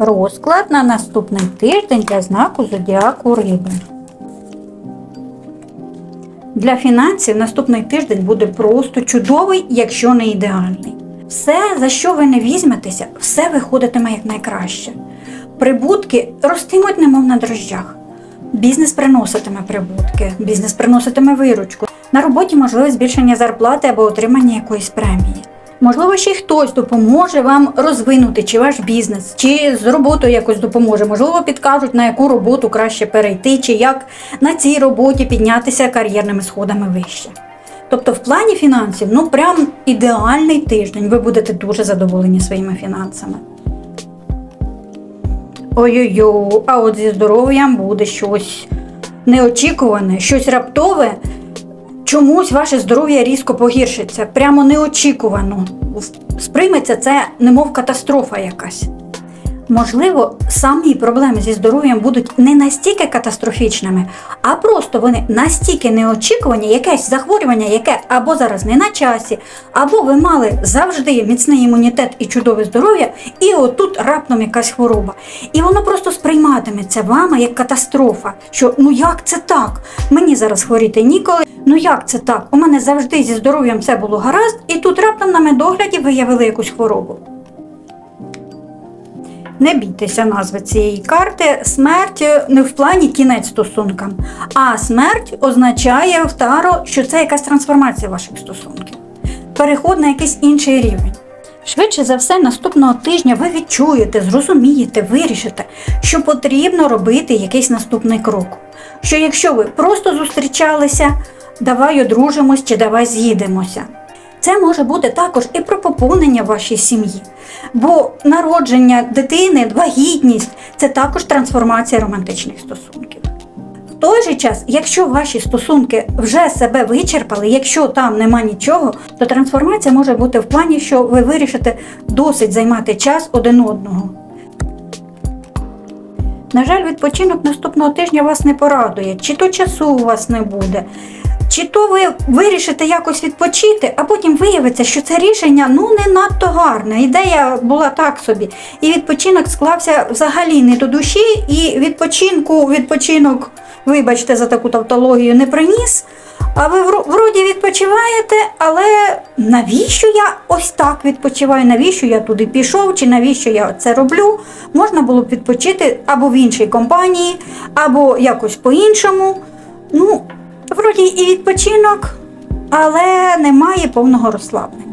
Розклад на наступний тиждень для знаку зодіаку Риби. Для фінансів наступний тиждень буде просто чудовий, якщо не ідеальний. Все, за що ви не візьметеся, все виходитиме як найкраще. Прибутки ростимуть, немов на дрожжах. Бізнес приноситиме прибутки, бізнес приноситиме виручку. На роботі можливе збільшення зарплати або отримання якоїсь премії. Можливо, ще й хтось допоможе вам розвинути чи ваш бізнес, чи з роботою якось допоможе. Можливо, підкажуть, на яку роботу краще перейти, чи як на цій роботі піднятися кар'єрними сходами вище. Тобто, в плані фінансів, ну прям ідеальний тиждень. Ви будете дуже задоволені своїми фінансами. Ой-ой-ой, а от зі здоров'ям буде щось неочікуване, щось раптове. Чомусь ваше здоров'я різко погіршиться, прямо неочікувано. Сприйметься це немов катастрофа якась. Можливо, самі проблеми зі здоров'ям будуть не настільки катастрофічними, а просто вони настільки неочікувані, якесь захворювання, яке або зараз не на часі, або ви мали завжди міцний імунітет і чудове здоров'я, і отут раптом якась хвороба. І воно просто сприйматиметься вами як катастрофа. Що ну як це так? Мені зараз хворіти ніколи. Ну як це так? У мене завжди зі здоров'ям все було гаразд, і тут раптом на медогляді виявили якусь хворобу. Не бійтеся назви цієї карти. Смерть не в плані кінець стосункам, а смерть означає в таро, що це якась трансформація ваших стосунків, переход на якийсь інший рівень. Швидше за все, наступного тижня ви відчуєте, зрозумієте, вирішите, що потрібно робити якийсь наступний крок. Що якщо ви просто зустрічалися, давай одружимось чи давай з'їдемося. Це може бути також і про поповнення вашій сім'ї, бо народження дитини, вагітність це також трансформація романтичних стосунків. В той же час, якщо ваші стосунки вже себе вичерпали, якщо там нема нічого, то трансформація може бути в плані, що ви вирішите досить займати час один одного. На жаль, відпочинок наступного тижня вас не порадує, чи то часу у вас не буде, чи то ви вирішите якось відпочити, а потім виявиться, що це рішення ну не надто гарне. Ідея була так собі. І відпочинок склався взагалі не до душі, і відпочинку, відпочинок, вибачте за таку тавтологію, не приніс. А ви вроді відпочиваєте, але навіщо я ось так відпочиваю? Навіщо я туди пішов, чи навіщо я це роблю? Можна було б відпочити або в іншій компанії, або якось по-іншому. Ну, вроді і відпочинок, але немає повного розслаблення.